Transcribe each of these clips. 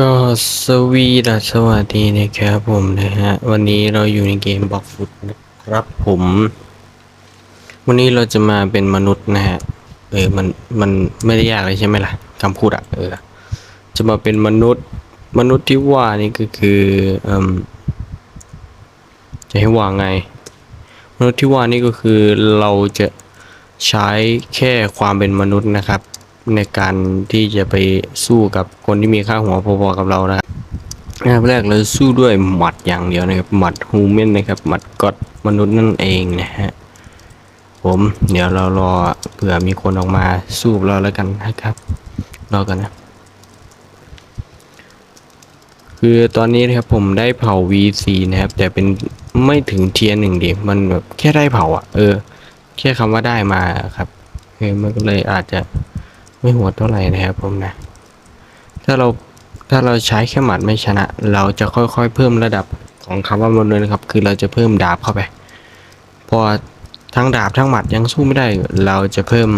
ก็สวีดัสวัสดีนะครับผมนะฮะ วันนี้เราอยู่ในเกมบล็อกฟุตนะครับผม วันนี้เราจะมาเป็นมนุษย์นะฮะ เออมันมันไม่ได้ยากเลยใช่ไหมล่ะคำพูดอะเออ จะมาเป็นมนุษย์มนุษย์ที่ว่านี่ก็คือเอ่มจะให้ว่าไง มนุษย์ที่ว่านี่ก็คือเราจะใช้แค่ความเป็นมนุษย์นะครับ ในการที่จะไปสู้กับคนที่มีค่าหัวพอๆกับเรานะครับอันดับแรกเราสู้ด้วยหมัดอย่างเดียวนะครับหมัดฮูแมนนะครับหมัดก็อดมนุษย์นั่นเองนะฮะผมเดี๋ยวเรารอเผื่อมีคนออกมาสู้เราแล้วกันนะครับรอกันนะ คือตอนนี้นะครับผมได้เผา V4 นะครับ แต่เป็นไม่ถึงเทียร์หนึ่งเดีมันแบบแค่ได้เผาอะ เออ แค่คำว่าได้มาครับเออมันก็เลยอาจจะ ไม่โหัวเท่าไหร่นะครับผมนะ ถ้าเราถ้าเราใช้แค่หมัดไม่ชนะ เราจะค่อยๆ เพิ่มระดับของคำว่ามนุษย์นะครับ คือเราจะเพิ่มดาบเข้าไป พอทั้งดาบทั้งหมัดยังสู้ไม่ได้ เราจะเพิ่ม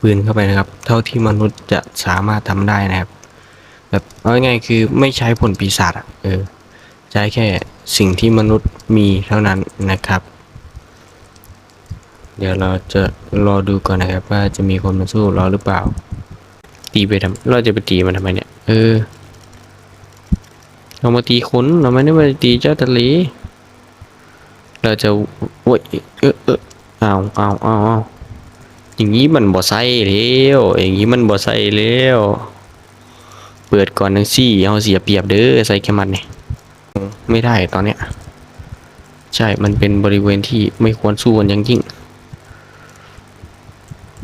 ปืนเข้าไปนะครับ เท่าที่มนุษย์จะสามารถทำได้นะครับ แบบเอาง่ายๆคือไม่ใช้ผลปีศาจอะเออใช้แค่สิ่งที่มนุษย์มีเท่านั้นนะครับ เดี๋ยวเราจะรอดูก่อนนะครับ ว่าจะมีคนมาสู้เราหรือเปล่า ตีไปทำเราจะไปตีมันทำไมเนี่ย เออ เรามาตีคนเราไม่ได้มาตีเจ้าทะเลเราจะโอ้ยเออเออเอาเอาเอาเอาอย่างนี้มันบ่ใส่แล้วอย่างนี้มันบ่ใส่แล้วเปิดก่อนทั้งสี่เอาเสียเปรียบเด้อใส่แค่มันเนี่ยไม่ได้ตอนเนี้ยใช่มันเป็นบริเวณที่ไม่ควรสู้กันย่งยิ่ง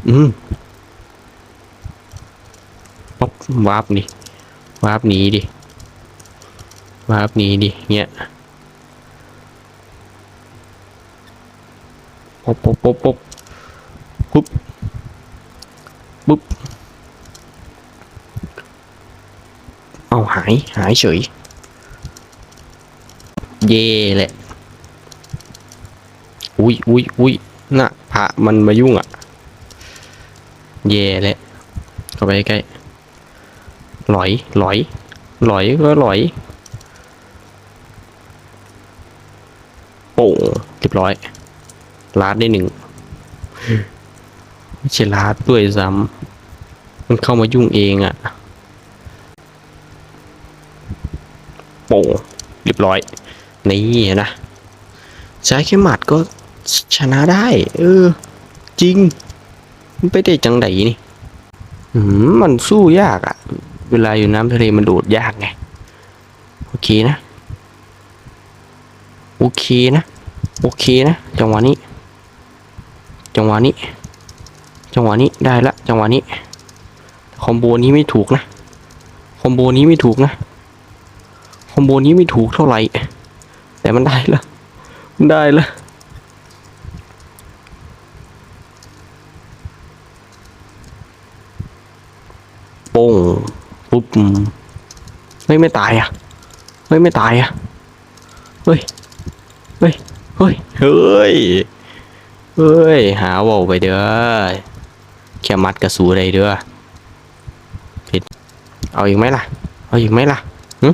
อืมป๊อปวาร์ปดิวาร์ปหนีดิวาร์ปหนีดิเงี้ยป๊อปป๊อปป๊อปป๊อปปุ๊บปุ๊บเอาหายหายเฉย เย่แหละ อุ้ยอุ้ยอุ้ยน่ะพระมันมายุ่งอะ เย่แหละเข้าไปใกล้หลอยหลอยหลอยก็หลอยโป่งเรียบร้อยลาดได้หนึ่งไม่ใช่ลาดด้วยซ้ำมันเข้ามายุ่งเองอะ่ะโป่งเรียบร้อย นี่นะ ใช้แค่หมัดก็ชนะได้ เออ จริง มันไปได้จังไดนี่มมันสู้ยากอะเวลาอยู่น้ำทะเลมันโดดยากไง โอเคนะ โอเคนะ โอเคนะ จังหวะนี้ จังหวะนี้ จังหวะนี้ได้ละ จังหวะนี้ คอมโบนี้ไม่ถูกนะ คอมโบนี้ไม่ถูกนะ คอมโบนี้ไม่ถูกเท่าไหร่ แต่มันได้ละ มันได้ละ โป้ง ปุ๊บเฮ้ยไม่ตายอะเฮ้ยไม่ตายอะเฮ้ยเฮ้ยเฮ้ยเฮ้ยเฮ้ยหาว่าไปเด้อแค่มัดกระสูอะไรเด้อผิดเอาอีกไหมล่ะ เอาอีกไหมล่ะหึ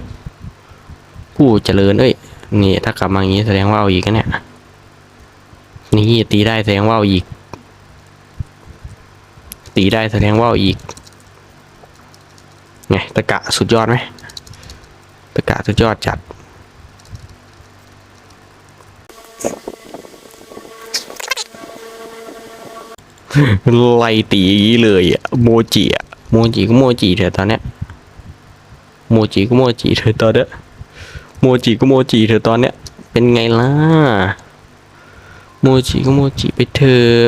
ผู้เจริญเอ้ยนี่ถ้ากลับมาอย่างนี้แสดงว่าเอาอีกนะเนี่ยนี่ตีได้แสดงว่าเอาอีก ตีได้แสดงว่าเอาอีก ไงตะกะสุดยอดไหมตะกะสุดยอดจัด ไล่ตีอย่างนี้เลยอะโมจิอะโมจิก็โมจิเถอะตอนเนี้ยโมจิก็โมจิเถอะตอนเนี้ยโมจิก็โมจิเถอะตอนเนี้ยเป็นไงล่ะโมจิก็โมจิไปเถอะ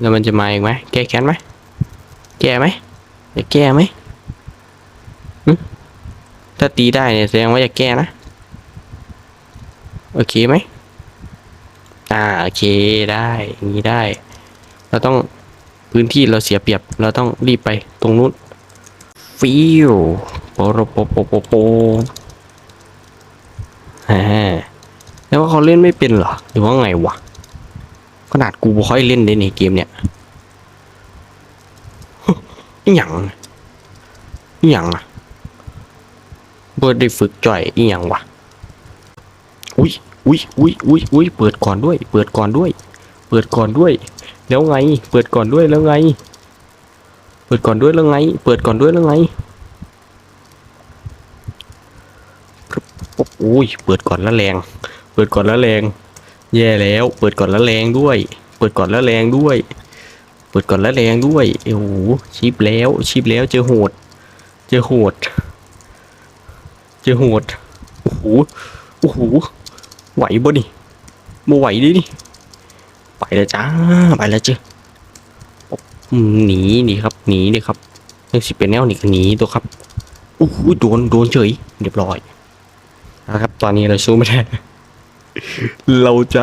แล้วมันจะมาอีกไหมแก้แค้นไหมแก้ไหมจะแก้ไหม ถ้าตีได้เนี่ยแสดงว่าจะแก้นะ โอเคไหมอ่าโอเคได้อย่างนี้ได้ เราต้องพื้นที่เราเสียเปรียบ เราต้องรีบไปตรงนู้นฟิวโปโรโปโปโปโปฮะแล้วว่าเขาเล่นไม่เป็นเหรอ หรือว่าไงวะ ขนาดกูบ่ค่อยเล่นเลยในเกมเนี่ยอหย่างอหย่างอะ พื่ได้ฝึกจ่อยอีหยังวะอุ้ยอุ้ยอุ้ยอุ้ยอุ้ยเปิดก่อนด้วย เปิดก่อนด้วย เปิดก่อนด้วย แล้วไง เปิดก่อนด้วยแล้วไง เปิดก่อนด้วยแล้วไง เปิดก่อนด้วยแล้วไงอุ้ยเปิดก่อนแล้วแรง เปิดก่อนแล้วแรง แย่แล้ว เปิดก่อนแล้วแรงด้วย เปิดก่อนแล้วแรงด้วย เปิดก่อนแล้วแรงด้วยโอ้โหชิปแล้วชิปแล้วเจอโหด เจอโหด เจอโหดโอ้โหโอ้โหไหวบ่นี่บ่ไหวดินี่ไปแล้วจ้าไปแล้วจ้ะหนีหนีครับหนีเดิครับเรื่องสิเป็นแนวหนีก็หนีตัวครับโอ้โหโดนโดนเฉยเรียบร้อยนะครับ ตอนนี้เราสู้ไม่ได้เราจะ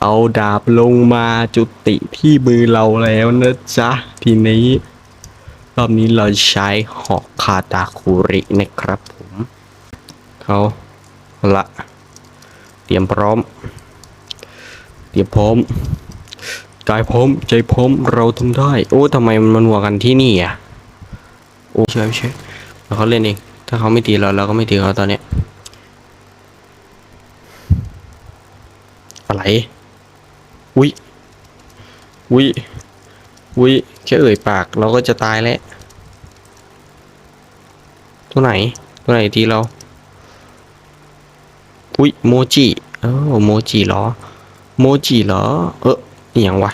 เอาดาบลงมาจุติที่มือเราแล้วนะจ๊ะทีนี้ รอบนี้เราใช้หอกคาตาคุรินะครับผ เขาละเตรียมพร้อม เตรียมพร้อมกายพร้อมใจพร้อมเราทำได้ โอ้ทำไมมันหัวกันที่นี่อะโอ้ช่วยช่วยแล้วเขาเล่นเองถ้าเขาไม่ตีเราเราก็ไม่ตีเขาตอนเนี้ยอะไรอุ้ยอุ้ยอุ้ยแค่เอ่ยปากเราก็จะตายแล้วตัวไหน ตัวไหนตีเรา อุ้ยโมจิเออโมจิเหรอ โมจิเหรอ เอออหย่างวะ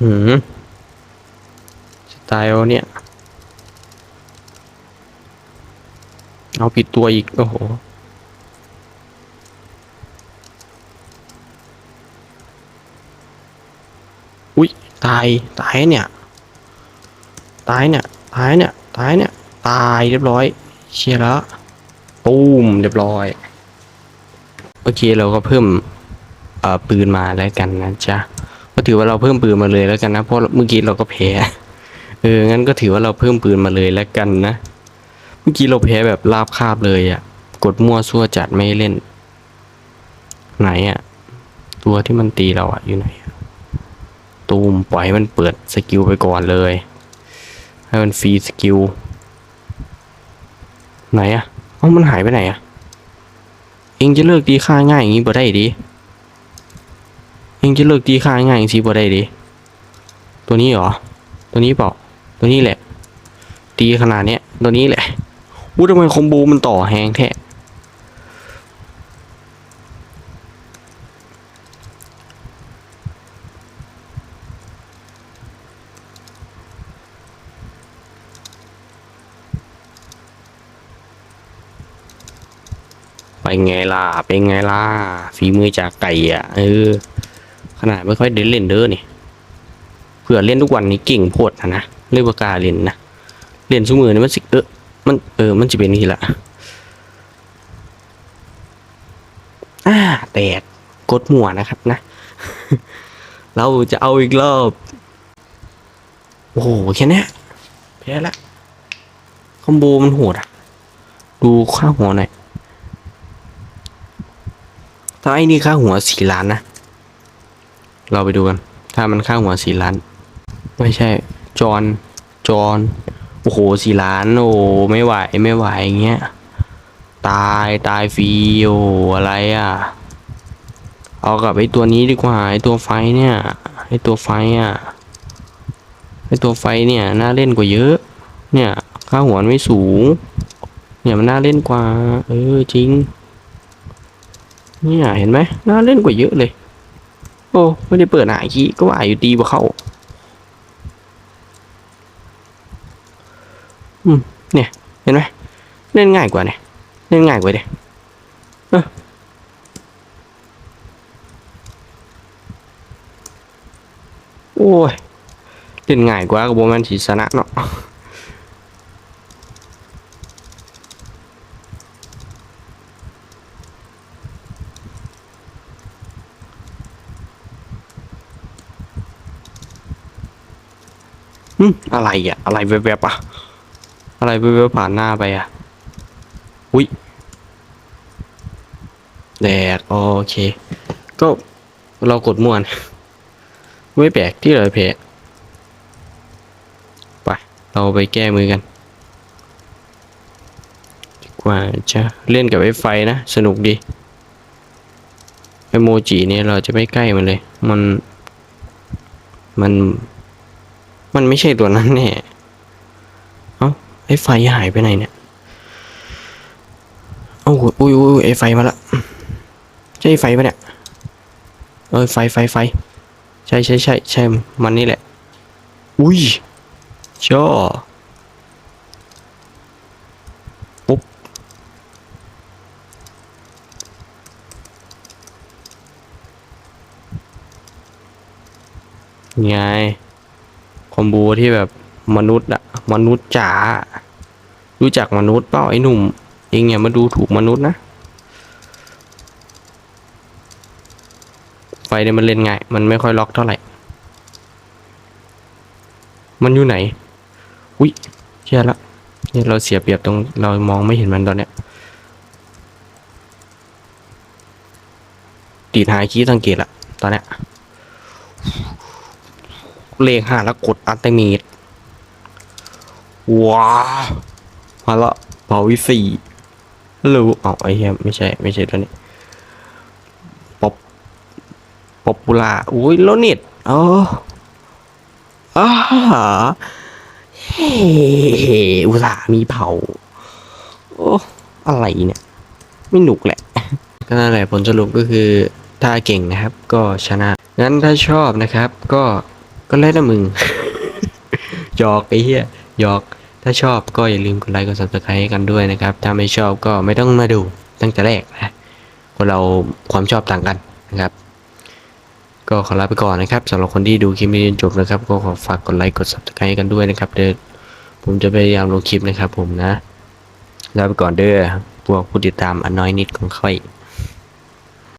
หืมสไตล์เอาเนี่ย เอาผิดตัวอีก โอ้โหอุ้ยตาย ตายเนี่ย ตายเนี่ย ตายเนี่ย ตายเนี่ย ตายเรียบร้อย เชียร์แล้วตูมเรียบร้อย โอเคเราก็เพิ่มปืนมาแล้วกันนะจ๊ะ ก็ถือว่าเราเพิ่มปืนมาเลยแล้วกันนะ เพราะเมื่อกี้เราก็แพ้ เออ งั้นก็ถือว่าเราเพิ่มปืนมาเลยแล้วกันนะ เมื่อกี้เราแพ้แบบราบคาบเลยอะ่ะ กดมั่วซั่วจัดไม่เล่น ไหนอะ่ะ ตัวที่มันตีเราอะ่ะอยู่ไหนตูมปล่อยให้มันเปิดสกิลไปก่อนเลย ให้มันฟรีสกิล ไหนอะเอ้ามันหายไปไหนอะเองจะเลิกตีค่าง่ายอย่างนี้บ่ได้ดิเองจะเลิกตีค่าง่ายอย่างนี้บ่ได้ดิตัวนี้เหรอ ตัวนี้เปล่า ตัวนี้แหละ ตีขนาดเนี้ย ตัวนี้แหละอู้ทำไมคอมโบมันต่อแหงแท้ ไปไงล่ะ เป็นไงล่ะ ฝีมือจากไก่อะ เออ ขนาดไม่ค่อยเดินเล่นเด้อนี่เผื่อเล่นทุกวันนี้เก่งโพดนะนะ เล่นปากกาเล่นนะ เล่นสมือนี่มันสิเออ มันเออ มันจะเป็นนี่ละอ่าแตกกดหัวนะครับนะ เราจะเอาอีกรอบ โอ้โหแค่นี้แพ้ละ คอมโบมันโหดอะ ดูค่าหัวหน่อย ถ้าไอ้นี่ค่าหัวสี่ล้านนะ เราไปดูกัน ถ้ามันค่าหัวสี่ล้าน ไม่ใช่ จอน จอน โอ้โหสี่ล้าน โอ้ไม่ไหว ไม่ไหวอย่างเงี้ย ตาย ตายฟรี โอ้อะไรอะ เอากับไอ้ตัวนี้ดีกว่า ไอ้ตัวไฟเนี่ย ไอ้ตัวไฟอะ ไอ้ตัวไฟเนี่ย น่าเล่นกว่าเยอะ เนี่ย ค่าหัวไม่สูง เนี่ยมันน่าเล่นกว่า เออจริง เนี่ยเห็นไหมน่าเล่นกว่าเยอะเลย โอ้ไม่ได้เปิดหาคีก็ว่าอยู่ดีกว่าเขาอืมเนี่ย เห็นไหมเล่นง่ายกว่าเนี่ยเล่นง่ายกว่าเด้เออโอ้ยเล่นง่ายกว่ากับโบแมนสีชนะเนาะ อืมอะไรอะ อะไรแวบๆอะ อะไรแวบๆผ่านหน้าไปอะ อุ้ยแดดโอเค ก็เรากดม่วน ไม่แปลกที่เราแพ้เราไปแก้มือกันดีกว่าจะเล่นกับไอ้ไฟนะ สนุกดีไอโมจิเนี่ยเราจะไม่ใกล้มันเลย มัน มัน มันไม่ใช่ตัวนั้นแน่เอ้าไอ้ไฟหายไปไหนเนี่ยเอ้าอุ้ยอุ้ยอุ้ยไอ้ไฟมาละใช่ไฟปะเนี่ยเออไฟไฟไฟใช่ใช่ใช่ใช่มันนี่แหละ อุ้ยช่อปุ๊บไง อมโบที่แบบมนุษย์อะมนุษย์จ๋ารู้จักมนุษย์เปล่าไอ้หนุ่มเองอย่ามาดูถูกมนุษย์นะไฟเนี่ยมันเล่นง่าย มันไม่ค่อยล็อกเท่าไหร่ มันอยู่ไหน อุ้ยเชื่อละเนี่ยเราเสียเปรียบตรงเรามองไม่เห็นมันตอนเนี้ยตีดหายคีย์สังเกตละตอนเนี้ย เลขห้าแล้วกดอัลติเมทว้ามาละเผาวิสี่รู้เอาไอ้เหี้ยไม่ใช่ ไม่ใช่ตัวนี้ป๊อปป๊อปปูล่าอุ้ยแล้วเน็ตอ๋ออ้าเฮ้อุตส่าห์มีเผา โอ้ อะไรเนี่ย ไม่หนุกแหละ ก็นั่นแหละผลสรุปก็คือ ถ้าเก่งนะครับ ก็ชนะ งั้นถ้าชอบนะครับ ก็ ก็แล้วแต่มึงหยอกไอ้เหี้ยหยอก ถ้าชอบก็อย่าลืมกดไลค์กด subscribe ให้กันด้วยนะครับ ถ้าไม่ชอบก็ไม่ต้องมาดูตั้งแต่แรกนะคนเราความชอบต่างกันนะครับ ก็ขอลาไปก่อนนะครับสำหรับคนที่ดูคลิปนี้จนจบนะครับ ก็ขอฝากกดไลค์กด subscribe ให้กันด้วยนะครับ เดี๋ยวผมจะพยายามลงคลิปนะครับ ผมนะลาไปก่อนเด้อพวกผู้ติดตามอนน้อยนิดของค่อย